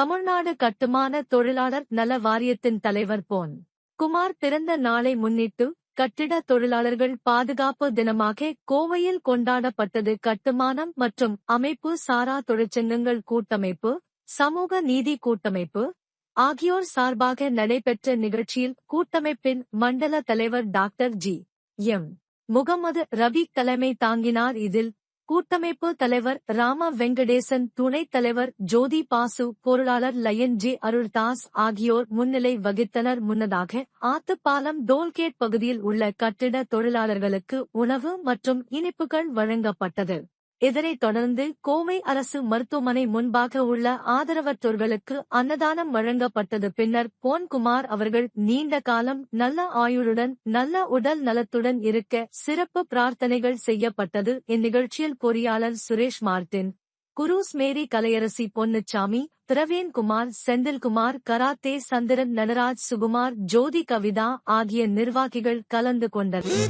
தமிழ்நாடு கட்டுமான தொழிலாளர் நல வாரியத்தின் தலைவர் போன். குமார் பிறந்த நாளை முன்னிட்டு கட்டிட தொழிலாளர்கள் பாதுகாப்பு தினமாக கோவையில் கொண்டாடப்பட்டது கட்டுமானம் மற்றும் அமைப்பு சாரா தொழிற்சங்கங்கள் கூட்டமைப்பு சமூக நீதி கூட்டமைப்பு ஆகியோர் சார்பாக நடைபெற்ற நிகழ்ச்சியில் கூட்டமைப்பின் மண்டல தலைவர் doctor G. M. Mohammed Ravi தலைமை தாங்கினார் இதில் கூட்டமைப்பு தலைவர் ராம வெங்கடேசன் துணைத் தலைவர் ஜோதி பாசு பொருளாளர் லயன் ஜி அருள்தாஸ் ஆகியோர் முன்னிலை வகித்தனர். முன்னதாக ஆத்துப்பாலம் டோல்கேட் பகுதியில் உள்ள கட்டிட தொழிலாளர்களுக்கு உணவு மற்றும் இனிப்புகள் வழங்கப்பட்டது. இதனைத் தொடர்ந்து கோவை அரசு மருத்துவமனை முன்பாக உள்ள ஆதரவற்றோர்களுக்கு அன்னதானம் வழங்கப்பட்டது. பின்னர் போன்குமார் அவர்கள் நீண்ட காலம் நல்ல ஆயுளுடன் நல்ல உடல் நலத்துடன் இருக்க சிறப்பு பிரார்த்தனைகள் செய்யப்பட்டது. இந்நிகழ்ச்சியில் பொறியாளர் Suresh Martin Cruz Mary Kalaiyarasi Ponnusamy Praveenkumar Senthilkumar karate Chandran Nataraj Sukumar Jothi Kavitha ஆகிய நிர்வாகிகள் கலந்து கொண்டனர்.